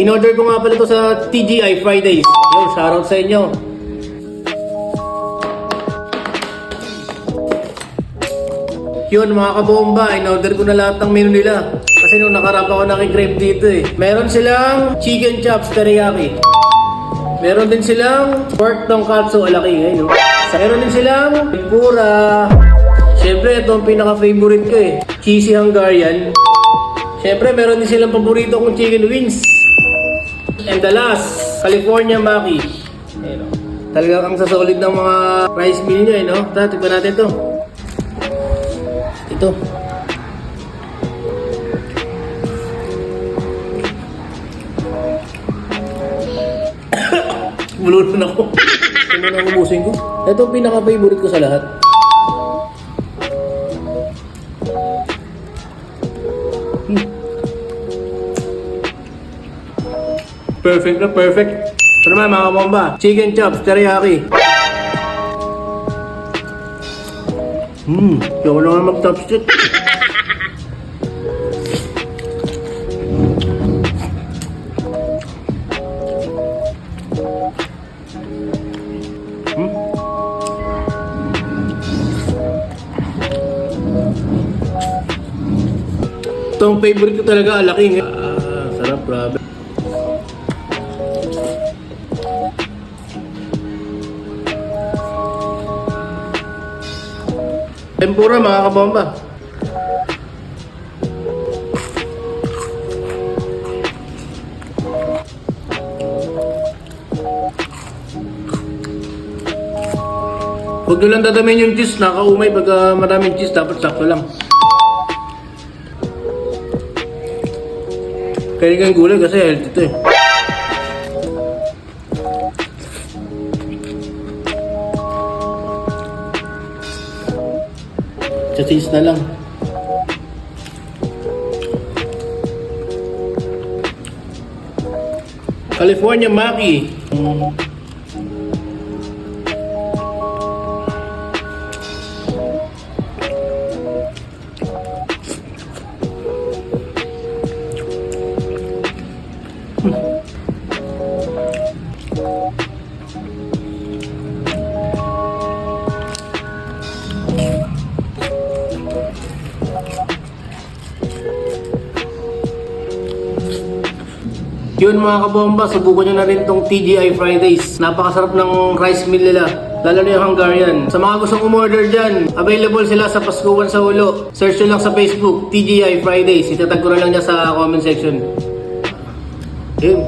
In-order ko nga pala to sa TGI Fridays. Yo, shoutout sa inyo. Yun mga kabomba, in-order ko na lahat ng menu nila. Kasi nung nakarap ako nakigrave dito eh. Meron silang chicken chops teriyaki. Meron din silang pork tonkatsu alaki. Ayun, no? Meron din silang tempura. Siyempre, ito ang pinaka-favorite ko eh. Cheesy Hungarian. Siyempre, meron din silang paborito kong chicken wings. And the last, California Maki. No? Talaga kang sasolid ng mga rice meal nyo eh, no? Tara, tignan natin to. Ito. Bulunan ako. Ano na ubusin ko? Ito ang pinaka-favorite ko sa lahat. Hmm. Perfect na perfect. Ito naman mga bomba. Chicken chops, teriyaki. Hmm, ayaw ko naman mag-chopstick. Hmm? Ito ang favorite ko talaga, alaking. Ah, sarap, grabe. Tempura mga kabomba. Huwag nyo lang dadamin yung cheese, nakaumay pag ah, maraming cheese, dapat sakto lang. Kaya kang gulay kasi healthy ito eh. Cheese na lang. California Maki. Yun mga kabomba, subukan nyo na rin tong TGI Fridays. Napakasarap ng rice meal nila. Lalo na yung Hungarian. Sa mga gustong umorder dyan, available sila sa Paskuhan sa Ulo. Search nyo lang sa Facebook, TGI Fridays. Itatag ko na lang niya sa comment section. Yun.